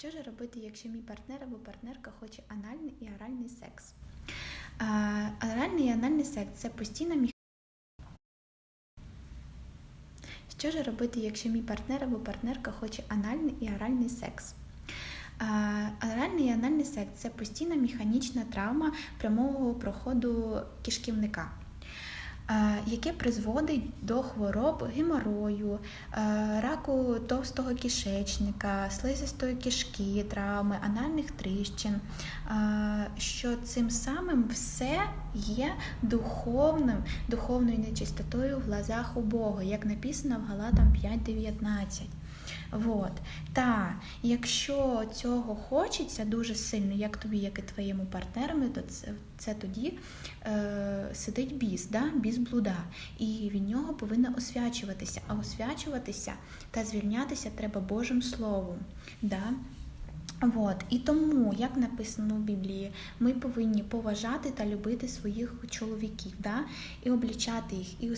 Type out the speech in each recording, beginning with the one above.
Що ж робити, якщо мій партнер або партнерка хоче анальний і оральний секс? А, оральний і анальний секс це постійна міх... Що ж робити, якщо мій партнер або партнерка хоче анальний і оральний секс? Оральний і анальний секс це постійна механічна травма прямого проходу кишківника, яке призводить до хвороб геморою, раку товстого кишечника, слизистої кишки, травми, анальних тріщин, що цим самим все є духовним, духовною нечистотою в глазах у Бога, як написано в Галатам 5.19. Вот. Та якщо цього хочеться дуже сильно, як тобі, як і твоєму партнеру, то це, це тоді е, сидить біс, да? біс блуда, і від нього повинно освячуватися. А освячуватися та звільнятися треба Божим Словом. Да? Вот. І тому, як написано в Біблії, ми повинні поважати та любити своїх чоловіків, да? і облічати їх, і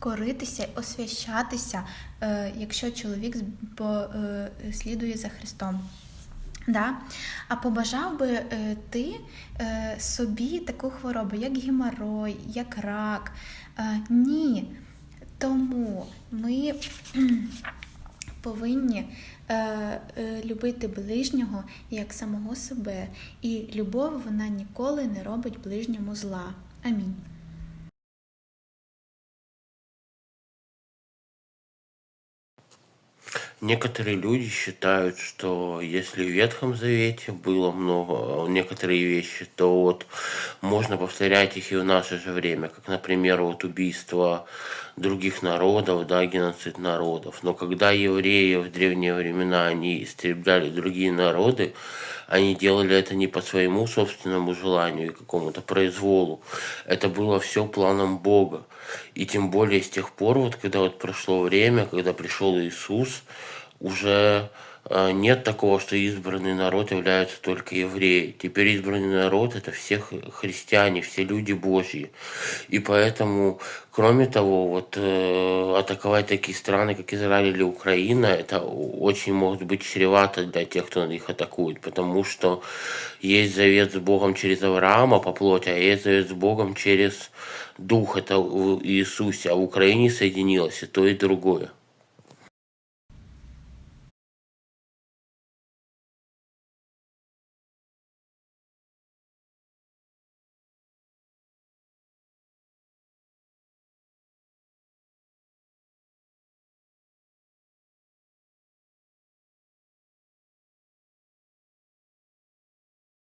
коритися, освящатися, е, якщо чоловік е, слідує за Христом. Да? А побажав би е, ти собі таку хворобу, як геморой, як рак? Ні. Тому ми повинні любити ближнього як самого себе, і любов вона ніколи не робить ближньому зла. Амінь. Некоторые люди считают, что если в Ветхом Завете было много, некоторые вещи, то вот можно повторять их и в наше же время, как, например, вот убийство других народов, да, геноцид народов. Но когда евреи в древние времена, они истребляли другие народы, они делали это не по своему собственному желанию и какому-то произволу. Это было все планом Бога. И тем более с тех пор, вот когда вот прошло время, когда пришел Иисус, уже нет такого, что избранный народ являются только евреи. Теперь избранный народ это все христиане, все люди Божьи. И поэтому, кроме того, вот э, атаковать такие страны, как Израиль или Украина, это очень может быть чревато для тех, кто их атакует, потому что есть завет с Богом через Авраама по плоти, а есть завет с Богом через Дух, это в Иисусе, а в Украине соединилось и то, и другое.